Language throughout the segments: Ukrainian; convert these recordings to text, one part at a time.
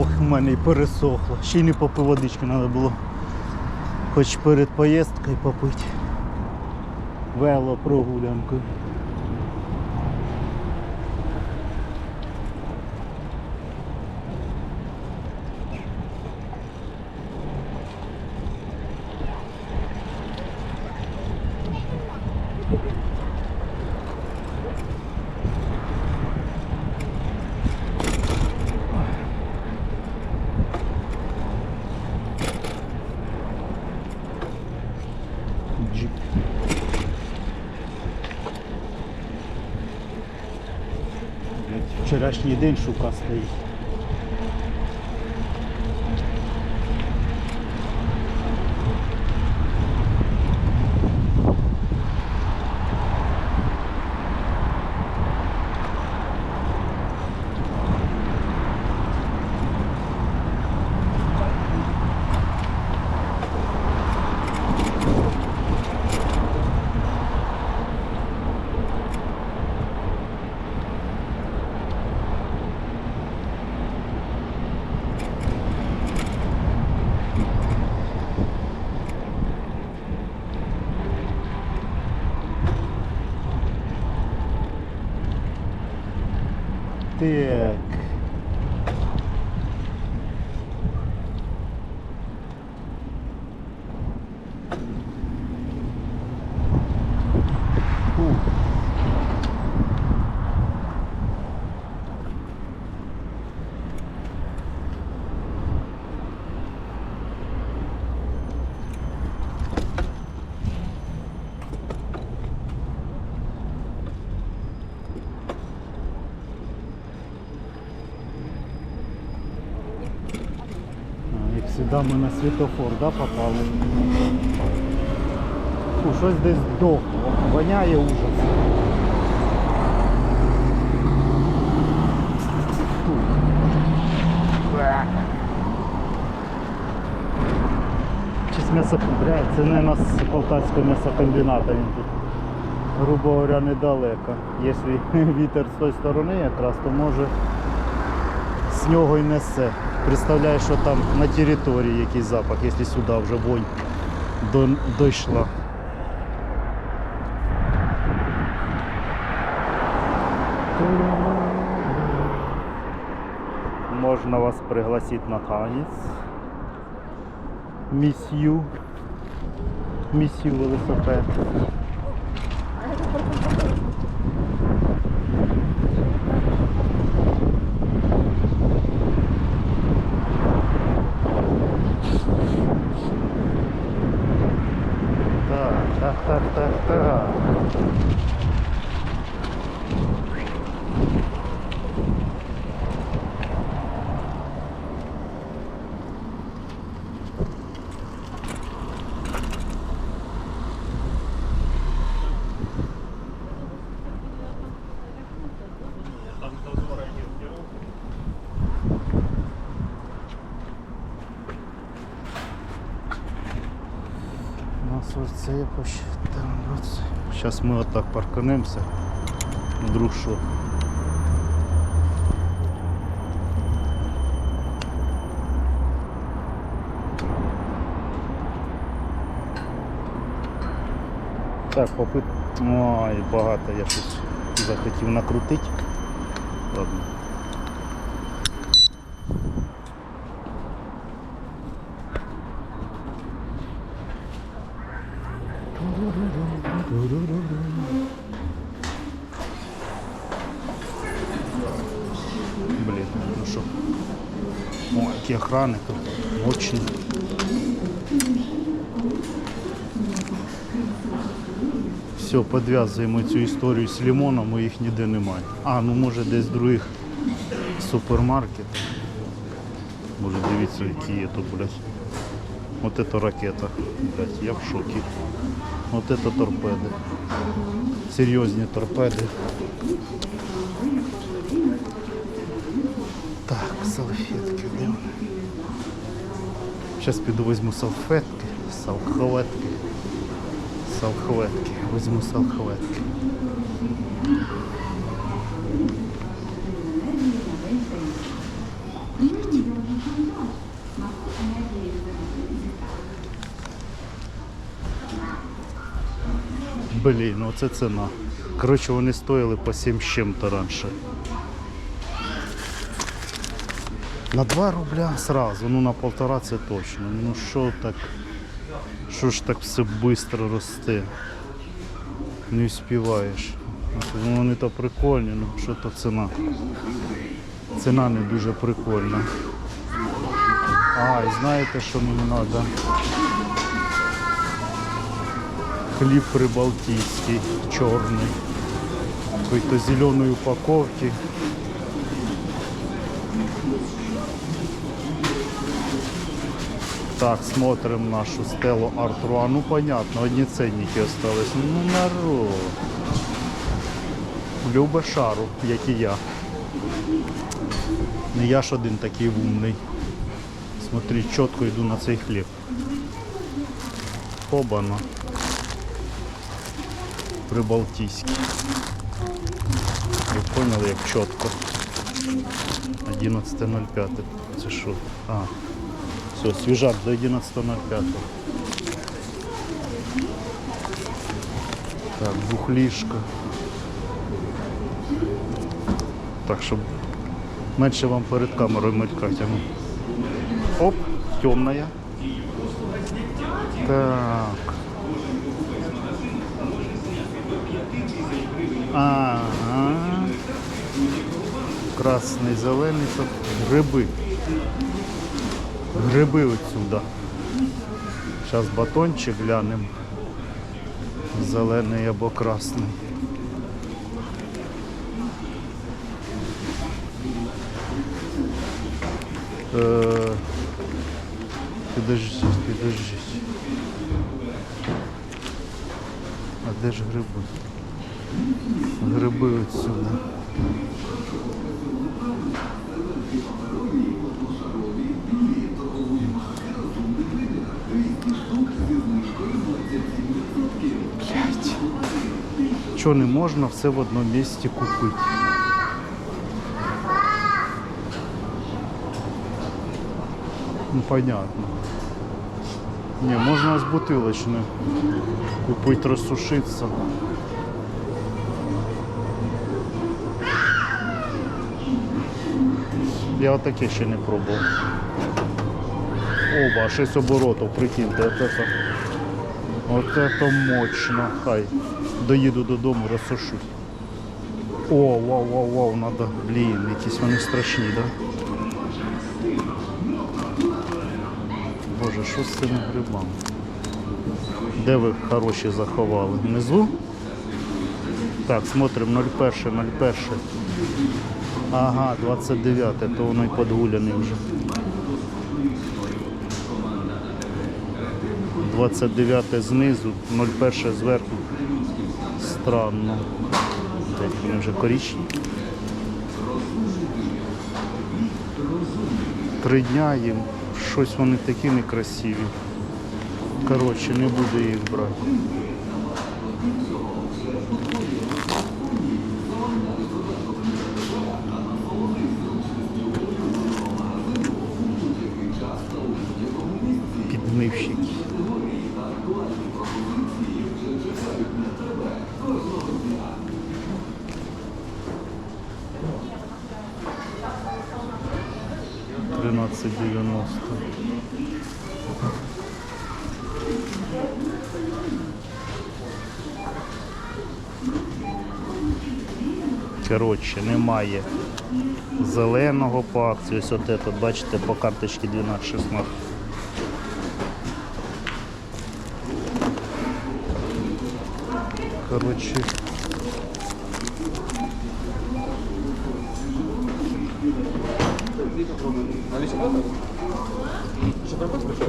Ох, в мене і пересохло. Ще й не попив водички треба було. Хоч перед поїздкою попити. Вело Wczorajszy jeden szuka Так. Фу. Завжди ми на світофор да, попали. Фу, щось десь здохло. Воняє ужас. Фу. Чись це не з полтавського м'ясокомбіната він тут. Грубо говоря, недалеко. Якщо вітер з тої сторони якраз, то може з нього й несе. Представляєш, що там на території якийсь запах, якщо сюди вже вонь до, дійшла. Можна вас пригласити на танець. Місью. Місію велосипед. Так, так, так, так, так. У нас ось це я посчитав. Зараз ми отак парканемося. Вдруг що. Так, попит. Ой, багато я тут захотів накрутити. Ладно. Блин, ну что? О, какие охраны тут. Очень. Все, підв'язуємо цю історію з лимоном, їх ніде немає. А, ну може десь в других супермаркетах. Може дивіться, які є тут, блядь. Вот это ракета. Блядь, я в шокі. Вот это торпеди. Серйозні торпеди. Так, салфетки, де вони? Зараз піду візьму салфетки, салфетки. Салфетки. Візьму салфетки. Блін, ну це ціна. Коротше, вони стоїли по 7 з чим-то раніше. На 2 рубля сразу, ну на полтора це точно. Ну що так, що ж так все швидко росте? Не успіваєш. Ну вони то прикольні, ну що то ціна. Ціна не дуже прикольна. А, і знаєте, що мені треба? Хліб прибалтійський, чорний. Какой-то зеленой упаковки. Так, смотрим нашу стелу Артруа. Ну понятно, одні ценники остались. Ну народ. Любе шару, як і я. Не я ж один такий умний. Смотри, чітко йду на цей хліб. Обана. Прибалтійський. Ви поняли, як чітко. 11.05. Це що? А. Все, свіжак до 11.05. Так, бухлішка. Так, щоб менше вам перед камерою мелькати. ну. Оп, темная. Так. Ага. Красний, зелений, тут гриби. Гриби отсюда. Зараз батончик глянемо. Зелений або красний. Е, Підождіть, підождіть. А де ж гриби? Гриби отсюда. Чого не можна все в одному місці купити? Ну понятно. Не, можно с бутылочной купить, рассушиться. Я отаке ще не пробував. Оба, 6 оборотів, прикиньте, от это, от это мощно. Хай. Доїду додому, розсушусь. О, вау, вау, вау, надо, блін, якісь вони страшні, да? Боже, що з цими грибами? Де ви хороші заховали? Внизу? Так, смотрим 01, 01. Ага, 29, то воно й подгуляний вже. 29 знизу, 01 зверху. Странно. Де вони вже коричні. Три дня їм. Щось вони такі некрасиві. Коротше, не буду їх брати. 1290. Коротше, немає зеленого по акції, ось от этот, бачите, по карточці 12-16.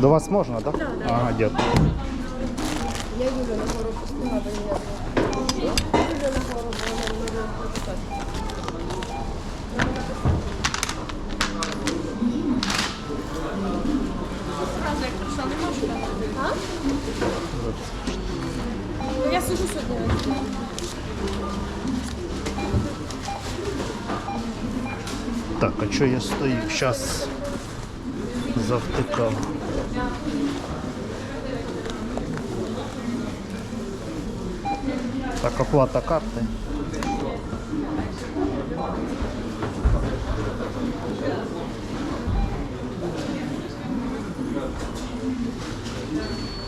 До вас можна, так? Да? Ага, дякую. Я Юля на гору пустила, бо не Юля на гору, бо вона не може прочитати. Зразу як прийшла, не можу А? Ну, Я сижу сьогодні. Так, а що я стою? Зараз завтикав. Так, оплата карти. Thank Ну,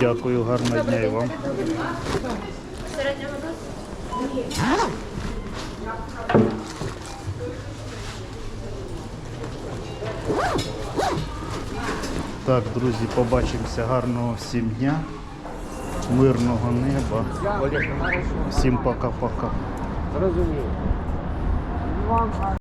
дякую, гарного дня і вам. Так, друзі, побачимося. Гарного всім дня, мирного неба. Всім пока-пока. Зрозумів.